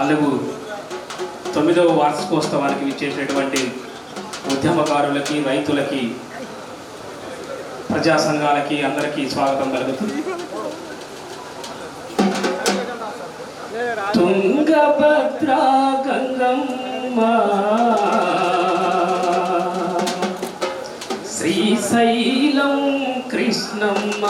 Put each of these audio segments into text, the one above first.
అందుకు తొమ్మిదవ వార్షికోత్సవానికి ఇచ్చేటటువంటి ఉద్యమకారులకి రైతులకి ప్రజా సంఘాలకి అందరికీ స్వాగతం కలుగుతుంది తుంగభద్రా గంగమ్మ శ్రీశైలం కృష్ణమ్మ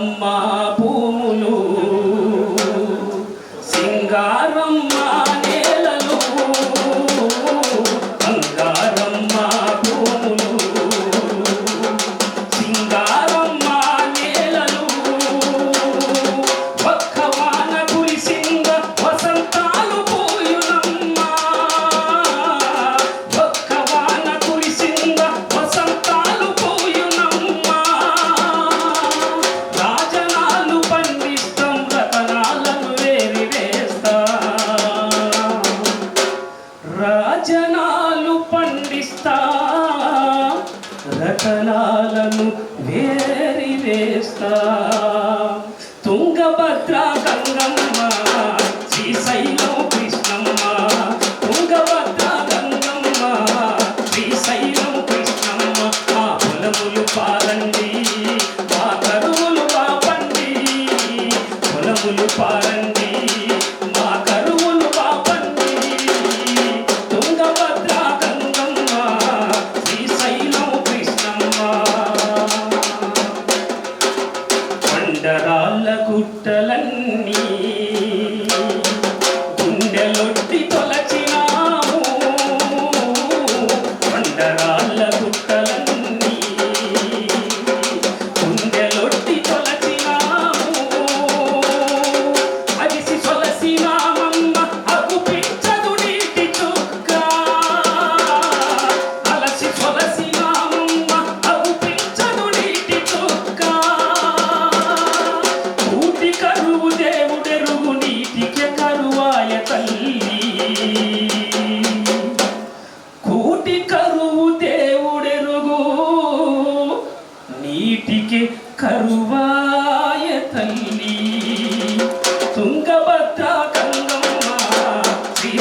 సింగారమ్మ భూములు సింగారమ్మ శకలాలను వేరి వేస్తా తుంగభద్రా గంగమ్మ నీటికి కరువాయ తల్లి. తుంగభద్రా కంగమ్మ శ్రీ